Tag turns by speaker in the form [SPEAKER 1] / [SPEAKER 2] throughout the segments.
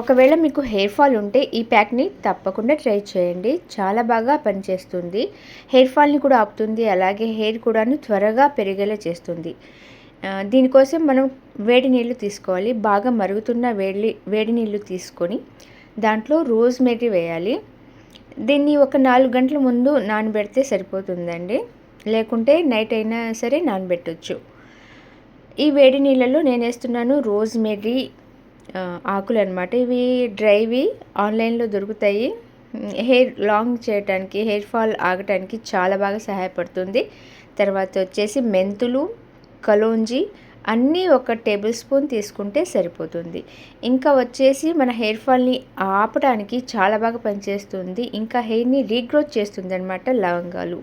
[SPEAKER 1] ఒకవేళ మీకు hair fall ఉంటే ఈ ప్యాక్ని తప్పకుండా ట్రై చేయండి. చాలా బాగా పనిచేస్తుంది. హెయిర్ ఫాల్ని కూడా ఆపుతుంది. అలాగే హెయిర్ కూడాను త్వరగా పెరిగేలా చేస్తుంది. దీనికోసం మనం వేడి నీళ్ళు తీసుకోవాలి. బాగా మరుగుతున్న వేడి వేడి నీళ్ళు తీసుకొని దాంట్లో రోజ్ మేరీ వేయాలి. దీన్ని ఒక నాలుగు గంటల ముందు నానబెడితే సరిపోతుందండి. లేకుంటే నైట్ అయినా సరే నానబెట్టొచ్చు. ఈ వేడి నీళ్ళలో నేను వేస్తున్నాను రోజ్ మేరీ ఆకులు అనమాట ఇవి డ్రైవి ఆన్లైన్లో దొరుకుతాయి. హెయిర్ లాంగ్ చేయడానికి హెయిర్ ఫాల్ ఆగటానికి చాలా బాగా సహాయపడుతుంది. తర్వాత వచ్చేసి మెంతులు కలోంజి అన్నీ ఒక టేబుల్ స్పూన్ తీసుకుంటే సరిపోతుంది. ఇంకా వచ్చేసి మన హెయిర్ ఫాల్ని ఆపడానికి చాలా బాగా పనిచేస్తుంది. ఇంకా హెయిర్ని రీగ్రోత్ చేస్తుంది అనమాట లవంగాలు.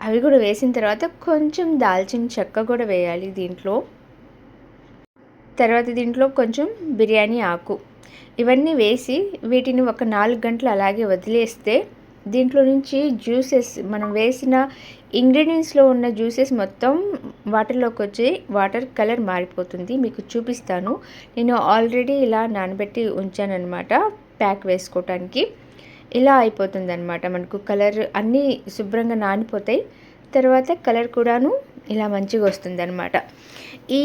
[SPEAKER 1] అవి కూడా వేసిన తర్వాత కొంచెం దాల్చిన చెక్క కూడా వేయాలి దీంట్లో. తర్వాత దీంట్లో కొంచెం బిర్యానీ ఆకు. ఇవన్నీ వేసి వీటిని ఒక నాలుగు గంటలు అలాగే వదిలేస్తే దీంట్లో నుంచి జ్యూసెస్ మనం వేసిన ఇంగ్రీడియంట్స్లో ఉన్న జ్యూసెస్ మొత్తం వాటర్లోకి వచ్చి వాటర్ కలర్ మారిపోతుంది. మీకు చూపిస్తాను. నేను ఆల్రెడీ ఇలా నానబెట్టి ఉంచానన్నమాట ప్యాక్ వేసుకోవటానికి ఇలా అయిపోతుంది అనమాట మనకు కలర్ అన్నీ శుభ్రంగా నానిపోతాయి. తర్వాత కలర్ కూడాను ఇలా మంచిగా వస్తుంది అనమాట ఈ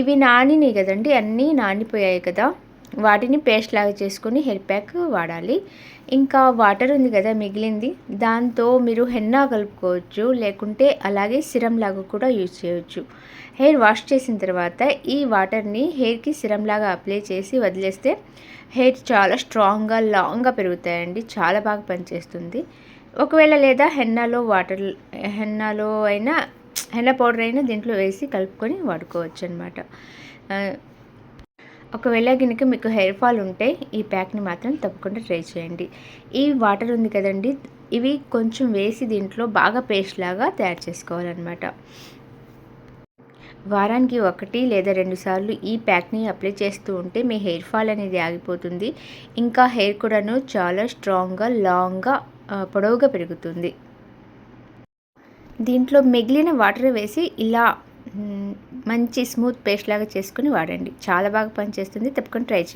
[SPEAKER 1] ఇవి నానినాయి కదండి అన్నీ నానిపోయాయి కదా. వాటిని పేస్ట్ లాగా చేసుకుని హెయిర్ ప్యాక్ వాడాలి. ఇంకా వాటర్ ఉంది కదా మిగిలింది దాంతో మీరు హెన్నా కలుపుకోవచ్చు లేకుంటే అలాగే సిరం లాగా కూడా యూజ్ చేయవచ్చు హెయిర్ వాష్ చేసిన తర్వాత ఈ వాటర్ని హెయిర్కి సిరం లాగా అప్లై చేసి వదిలేస్తే హెయిర్ చాలా స్ట్రాంగ్గా లాంగ్గా పెరుగుతాయండి చాలా బాగా పనిచేస్తుంది. ఒకవేళ లేదా హెన్నాలో వాటర్ హెన్నాలో అయినా ఎలా పౌడర్ అయినా దీంట్లో వేసి కలుపుకొని వాడుకోవచ్చు అనమాట ఒకవేళ కనుక మీకు హెయిర్ ఫాల్ ఉంటే ఈ ప్యాక్ని మాత్రం తప్పకుండా ట్రై చేయండి. ఈ వాటర్ ఉంది కదండి ఇవి కొంచెం వేసి దీంట్లో బాగా పేస్ట్ లాగా తయారు చేసుకోవాలన్నమాట. వారానికి ఒకటి లేదా రెండు సార్లు ఈ ప్యాక్ని అప్లై చేస్తూ ఉంటే మీ హెయిర్ ఫాల్ అనేది ఆగిపోతుంది. ఇంకా హెయిర్ కూడాను చాలా స్ట్రాంగ్గా లాంగ్గా పొడవుగా పెరుగుతుంది. దీంట్లో మిగిలిన వాటర్ వేసి ఇలా మంచి స్మూత్ పేస్ట్ లాగా చేసుకుని వాడండి. చాలా బాగా పనిచేస్తుంది. తప్పకుండా ట్రై చేయండి.